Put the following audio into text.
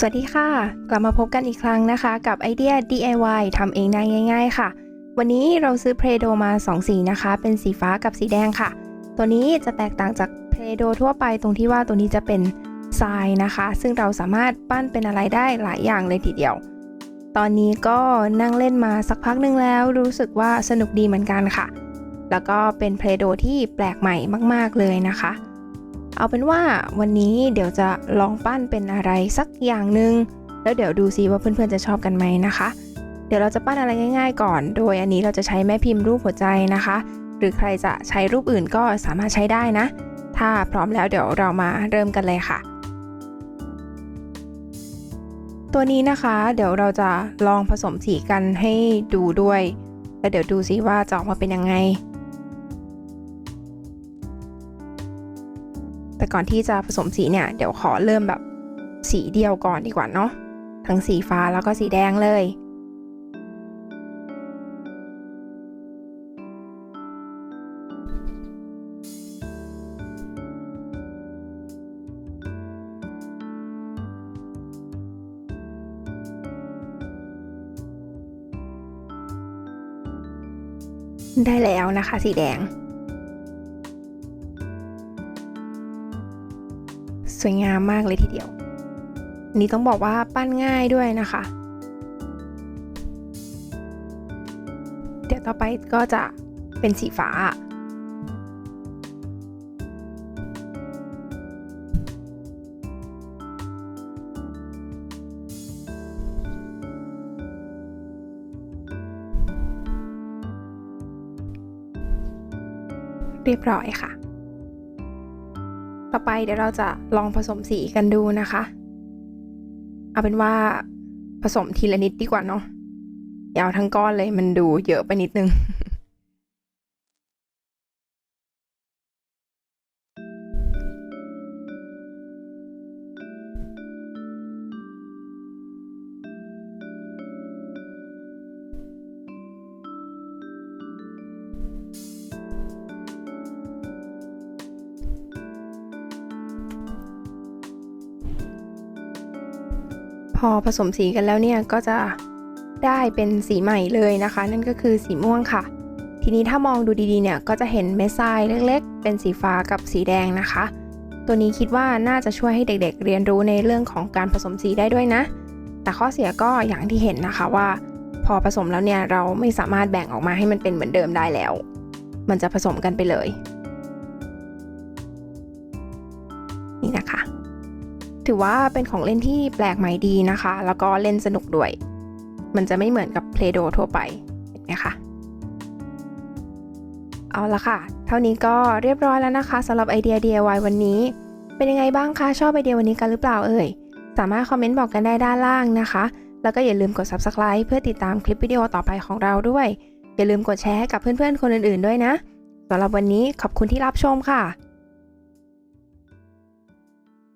สวัสดีค่ะ กลับมาพบกันอีกครั้งนะคะ กับไอเดีย DIY ทำเองได้ง่าย ๆ ค่ะ วันนี้เราซื้อเพลโดมา 2 สีนะคะ เป็นสีฟ้ากับสีแดงค่ะ ตัวนี้จะแตกต่างจากเพลโดทั่วไปตรงที่ว่าตัวนี้จะเป็นทรายนะคะ ซึ่งเราสามารถปั้นเป็นอะไรได้หลายอย่างเลยทีเดียว ตอนนี้ก็นั่งเล่นมาสักพักหนึ่งแล้ว รู้สึกว่าสนุกดีเหมือนกันค่ะ แล้วก็เป็นเพลโดที่แปลกใหม่มาก ๆเลยนะคะ เอาเป็นว่าวันนี้เดี๋ยวจะลองปั้นเป็นอะไรสักอย่างหนึ่งแล้วเดี๋ยวดูซิว่าเพื่อนๆจะชอบกันไหมนะคะ เดี๋ยวเราจะปั้นอะไรง่าย ๆ ก่อน โดยอันนี้เราจะใช้แม่พิมพ์รูปหัวใจนะคะ หรือใครจะใช้รูปอื่นก็สามารถใช้ได้นะ ถ้าพร้อมแล้วเดี๋ยวเรามาเริ่มกันเลยค่ะ ตัวนี้นะคะ เดี๋ยวเราจะลองผสมสีกันให้ดูด้วยแล้วเดี๋ยวดูซิว่าจะออกมาเป็นยังไง แต่ก่อนที่จะผสมสีเนี่ยเดี๋ยวขอเริ่มแบบสีเดียวก่อนดีกว่าเนาะทั้งสีฟ้าแล้วก็สีแดงเลยได้แล้วนะคะ สีแดง สวยงามมากเลยทีเดียวนนี้ต้องบอกว่าปั้นง่ายด้วยนะคะ เดี๋ยวต่อไปก็จะเป็นสีฟ้า เรียบร้อยค่ะ ต่อไปเดี๋ยวเราจะลองผสมสีกันดูนะคะ เอาเป็นว่าผสมทีละนิดดีกว่าเนาะยาวทั้งก้อนเลยมันดูเยอะไปนิดนึง พอผสมสีกันแล้วเนี่ยก็จะได้เป็นสีใหม่เลยนะคะ นั่นก็คือสีม่วงค่ะ ทีนี้ถ้ามองดูดีๆเนี่ยก็จะเห็นเม็ดทรายเล็กๆ เป็นสีฟ้ากับสีแดงนะคะ ตัวนี้คิดว่าน่าจะช่วยให้เด็กๆ เรียนรู้ในเรื่องของการผสมสีได้ด้วยนะ แต่ข้อเสียก็อย่างที่เห็นนะคะว่า พอผสมแล้วเนี่ยเราไม่สามารถแบ่งออกมาให้มันเป็นเหมือนเดิมได้แล้ว มันจะผสมกันไปเลย นี่นะคะ ถือว่าเป็นของเล่นที่แปลกใหม่ดีนะคะ แล้วก็เล่นสนุกด้วย มันจะไม่เหมือนกับ Play-Doh ทั่วไป เห็นไหมคะ เอาละค่ะ เท่านี้ก็เรียบร้อยแล้วนะคะสำหรับไอเดีย DIY วันนี้ เป็นยังไงบ้างคะชอบไอเดียวันนี้กันหรือเปล่าเอ่ย สามารถคอมเมนต์บอกกันได้ด้านล่างนะคะ แล้วก็อย่าลืมกด Subscribe เพื่อติดตามคลิปวิดีโอต่อไปของเราด้วย อย่าลืมกดแชร์ให้กับเพื่อนๆคนอื่นๆด้วยนะสำหรับวันนี้ขอบคุณที่รับชมค่ะ